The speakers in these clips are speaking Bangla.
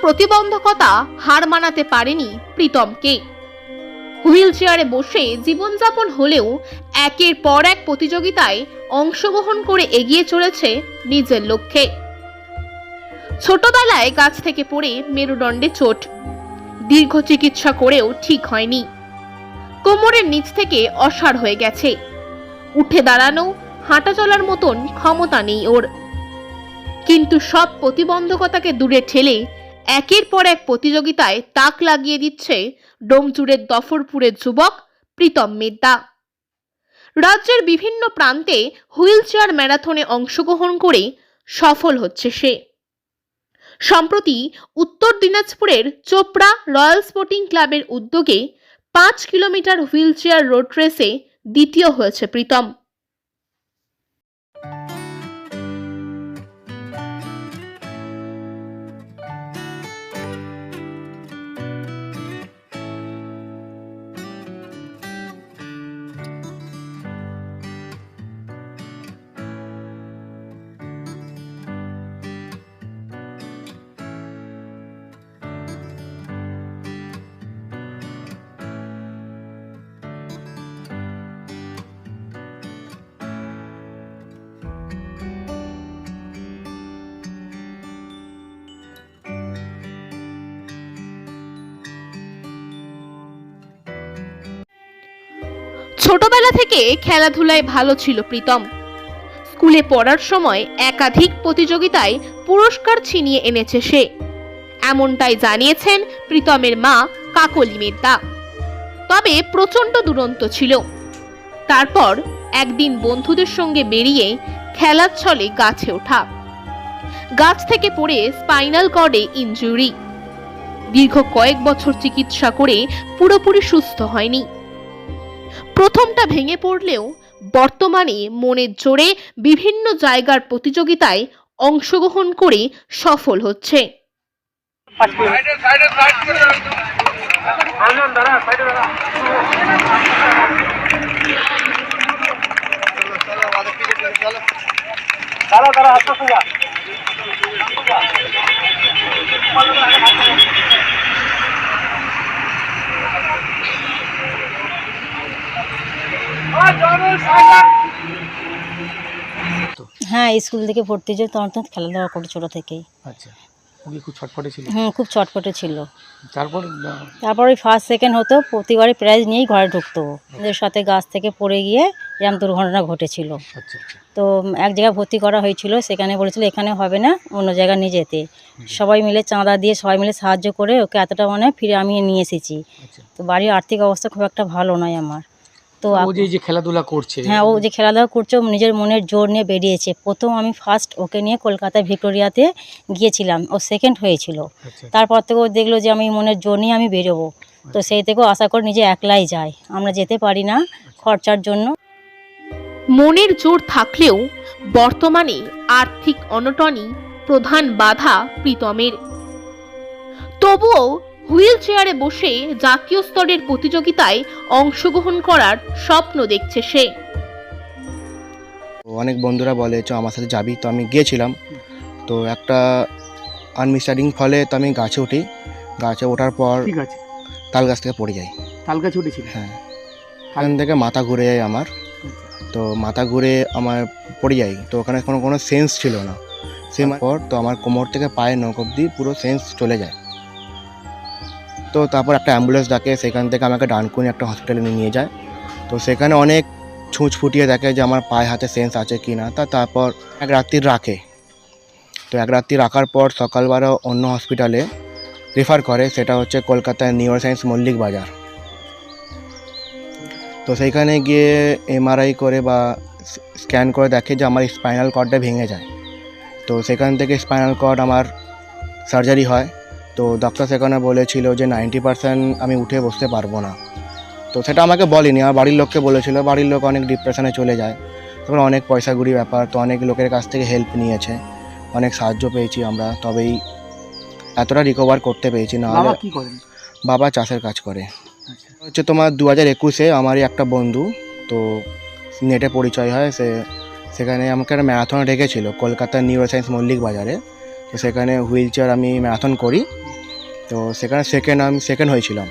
প্রতিবন্ধকতা হার মানাতে পারেনি প্রীতমকে। হুইল চেয়ারে বসে জীবনযাপন হলেও একের পর এক প্রতিযোগিতায় অংশগ্রহণ করে এগিয়ে চলেছে নিজের লক্ষ্যে। ছোটবেলায় গাছ থেকে পড়ে মেরুদণ্ডে চোট। দীর্ঘ চিকিৎসা করেও ঠিক হয়নি। কোমরের নিচ থেকে অসাড় হয়ে গেছে। উঠে দাঁড়ানো, হাঁটা চলার মতন ক্ষমতা নেই ওর। কিন্তু সব প্রতিবন্ধকতাকে দূরে ঠেলে একের পর এক প্রতিযোগিতায় তাক লাগিয়ে দিচ্ছে ডোমচুরের দফরপুরের যুবক প্রীতম মেদ্দা। রাজ্যের বিভিন্ন প্রান্তে হুইল চেয়ার ম্যারাথনে অংশগ্রহণ করে সফল হচ্ছে সে। সম্প্রতি উত্তর দিনাজপুরের চোপড়া রয়্যাল স্পোর্টিং ক্লাবের উদ্যোগে পাঁচ কিলোমিটার হুইল চেয়ার রোড রেসে দ্বিতীয় হয়েছে প্রীতম। ছোটবেলা থেকে খেলাধুলায় ভালো ছিল প্রীতম। স্কুলে পড়ার সময় একাধিক প্রতিযোগিতায় পুরস্কার ছিনিয়ে এনেছে সে। এমনটাই জানিয়েছেন প্রীতমের মা কাকলি মেদ্দা। তবে প্রচণ্ড দুরন্ত ছিল। তারপর একদিন বন্ধুদের সঙ্গে বেরিয়ে খেলার ছলে গাছে ওঠা। গাছ থেকে পড়ে স্পাইনাল কর্ডে ইনজুরি। দীর্ঘ কয়েক বছর চিকিৎসা করে পুরোপুরি সুস্থ হয়নি। প্রথমটা ভেঙে পড়লেও বর্তমানে মনের জোরে বিভিন্ন জায়গার প্রতিযোগিতায় অংশগ্রহণ করে সফল হচ্ছে। দাঁড়া দাঁড়া যা হ্যাঁ স্কুল থেকে পড়তে যেত তখন তো খেলাধুলা করে ছোটো থেকেই। আচ্ছা খুব ছটফটে ছিল? হুম খুব চটপটে ছিল। তারপর তারপর ওই ফার্স্ট সেকেন্ড হতো প্রতিবারই প্রাইজ নিয়েই ঘরে ঢুকতো। ওদের সাথে গাছ থেকে পড়ে গিয়ে এরকম দুর্ঘটনা ঘটেছিল। আচ্ছা আচ্ছা। তো এক জায়গায় ভর্তি করা হয়েছিল সেখানে বলেছিল এখানে হবে না অন্য জায়গায় নিয়ে যেতে। সবাই মিলে চাঁদা দিয়ে সবাই মিলে সাহায্য করে ওকে এতটা মানে ফিরে আমি নিয়ে এসেছি। আচ্ছা। তো বাড়ির আর্থিক অবস্থা খুব একটা ভালো নয় আমার। তো ও যে যে খেলাধুলা করছে। হ্যাঁ ও যে খেলাধুলা করছে ও নিজের মনের জোর নিয়ে বেরিয়েছে। প্রথম আমি ফার্স্ট ওকে নিয়ে কলকাতায় ভিক্টোরিয়াতে গিয়েছিলাম। ও সেকেন্ড হয়েছিল। আচ্ছা। তারপর থেকে ও দেখল যে আমি মনের জোর নিয়ে আমি বেরোবো। তো সেই থেকে আশা করে নিজে একলাই যায়। আমরা যেতে পারি না খরচার জন্য। মনের জোর থাকলেও বর্তমানে আর্থিক অনটনই প্রধান বাধা প্রীতমের। তবুও হুইল চেয়ারে বসে জাতীয় স্তরের প্রতিযোগিতায় অংশগ্রহণ করার স্বপ্ন দেখছে সে। তো অনেক বন্ধুরা বলে চ আমার সাথে যাবি। তো আমি গিয়েছিলাম। তো একটা আনমিস্টারিং ফলে তো আমি গাছে উঠি। গাছে ওঠার পর ঠিক আছে। তাল গাছ থেকে পড়ে যাই। তাল গাছ ছুটেছিল হ্যাঁ। ওখান থেকে মাথা ঘুরে যায় আমার। তো মাথা ঘুরে আমার পড়ে যাই। তো ওখানে কোনো কোনো সেন্স ছিল না। সে পর তো আমার কোমর থেকে পায়ে নখ অব্দি পুরো সেন্স চলে যায়। তো তারপর একটা অ্যাম্বুলেন্স ডাকে, সেখান থেকে আমাকে ডানকুনি একটা হসপিটালে নিয়ে যায়। তো সেখানে অনেক ছুঁচ ফুটিয়ে দেখে যে আমার পায়ে হাতে সেন্স আছে কি না, তা তারপর এক রাত্রি রাখে। তো এক রাত্রি রাখার পর সকালবেলা অন্য হসপিটালে রেফার করে, সেটা হচ্ছে কলকাতার নিউরো সায়েন্স মল্লিক বাজার। তো সেইখানে গিয়ে এমআরআই করে বা স্ক্যান করে দেখে যে আমার স্পাইনাল কর্ডটা ভেঙে যায়। তো সেখান থেকে স্পাইনাল কর্ড আমার সার্জারি হয়। তো ডক্টর সেখানে বলেছিল যে নাইনটি পার্সেন্ট আমি উঠে বসতে পারব না। তো সেটা আমাকে বলেনি আমার বাড়ির লোককে বলেছিল বাড়ির লোক অনেক ডিপ্রেশনে চলে যায়। তারপর অনেক পয়সাগুড়ি ব্যাপার তো অনেক লোকের কাছ থেকে হেল্প নিয়েছে। অনেক সাহায্য পেয়েছি আমরা তবেই এতটা রিকভার করতে পেরেছি না বাবা কি করেন? বাবা চাষের কাজ করে। আচ্ছা। হচ্ছে তোমার দু হাজার একুশে আমারই একটা বন্ধু তো নেটে পরিচয় হয় সে সেখানে আমাকে একটা ম্যারাথন রেখেছিল কলকাতার নিউরো সায়েন্স মল্লিক বাজারে। তো সেখানে হুইল চেয়ার আমি ম্যারাথন করি। তো সেখানে সেকেন্ড আমি সেকেন্ড হয়েছিলাম।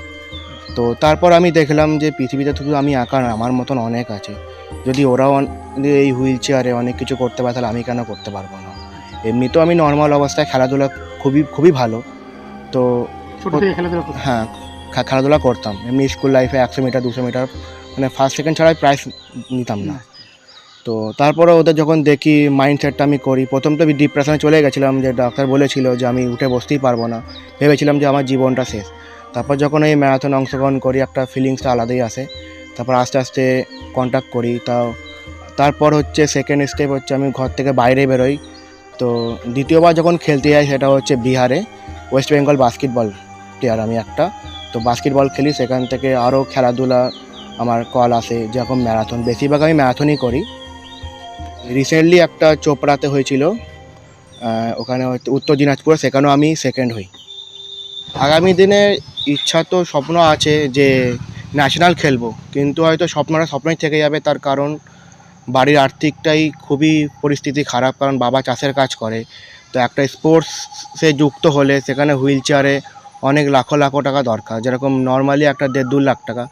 তো তারপর আমি দেখলাম যে পৃথিবীতে শুধু আমি একা না আমার মতন অনেক আছে। যদি ওরাও এই হুইল চেয়ারে অনেক কিছু করতে পারে তাহলে আমি কেন করতে পারব না? এমনিতেও আমি নর্মাল অবস্থায় খেলাধুলা খুবই খুবই ভালো। তো খেলাধুলা হ্যাঁ খেলাধুলা করতাম। এমনি স্কুল লাইফে একশো মিটার দুশো মিটার মানে ফার্স্ট সেকেন্ড ছাড়াই প্রাইজ নিতাম না। তো তারপরে ওদের যখন দেখি মাইন্ডসেটটা আমি করি, প্রথম তো আমি ডিপ্রেশনে চলে গেছিলাম, যে ডাক্তার বলেছিল যে আমি উঠে বসতেই পারব না। ভেবেছিলাম যে আমার জীবনটা শেষ। তারপর যখন এই ম্যারাথন অংশগ্রহণ করি, একটা ফিলিংসটা আলাদাই আসে। তারপর আস্তে আস্তে কন্ট্যাক্ট করি। তাও তারপর হচ্ছে সেকেন্ড স্টেপ হচ্ছে আমি ঘর থেকে বাইরে বেরোই। তো দ্বিতীয়বার যখন খেলতে যাই, সেটা হচ্ছে বিহারে ওয়েস্ট বেঙ্গল বাস্কেটবল প্লেয়ার আমি একটা। তো বাস্কেটবল খেলি, সেখান থেকে আরও খেলাধুলা আমার কল আসে যেরকম ম্যারাথন বেশিরভাগ আমি ম্যারাথনই করি। রিসেন্টলি একটা চোপড়াতে হয়েছিল ওখানে উত্তর দিনাজপুরে, সেখানেও আমি সেকেন্ড হই। আগামী দিনে ইচ্ছা তো স্বপ্ন আছে যে ন্যাশনাল খেলব, কিন্তু হয়তো স্বপ্নটা স্বপ্নই থেকে যাবে তার কারণ বাড়ির আর্থিকটাই খুবই পরিস্থিতি খারাপ, কারণ বাবা চাষের কাজ করে। তো একটা স্পোর্টসে যুক্ত হলে সেখানে হুইল চেয়ারে অনেক লাখো লাখো টাকা দরকার। যেরকম নর্মালি একটা দেড় দু লাখ টাকা।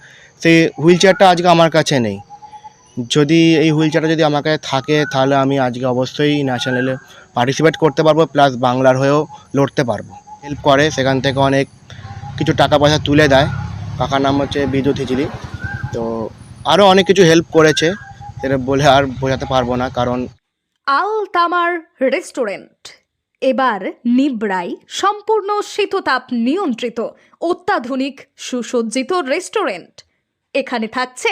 সেই হুইল চেয়ারটা আজকে আমার কাছে নেই। যদি এই হুইল চেয়ারটা যদি আমার কাছে থাকে, তাহলে আমি আজকে অবশ্যই ন্যাশনালে পার্টিসিপেট করতে পারব প্লাস বাংলার হয়েও লড়তে পারব। হেল্প করে, সেখান থেকে অনেক কিছু টাকা পয়সা তুলে দেয়। কাকার নাম হচ্ছে বিদ্যুৎ হিজলি তো আরও অনেক কিছু হেল্প করেছে, সেটা বলে আর বোঝাতে পারব না, কারণ আল তামার রেস্টুরেন্ট। এবার নিবড়াই সম্পূর্ণ শীততাপ নিয়ন্ত্রিত, অত্যাধুনিক, সুসজ্জিত রেস্টুরেন্ট। এখানে থাকছে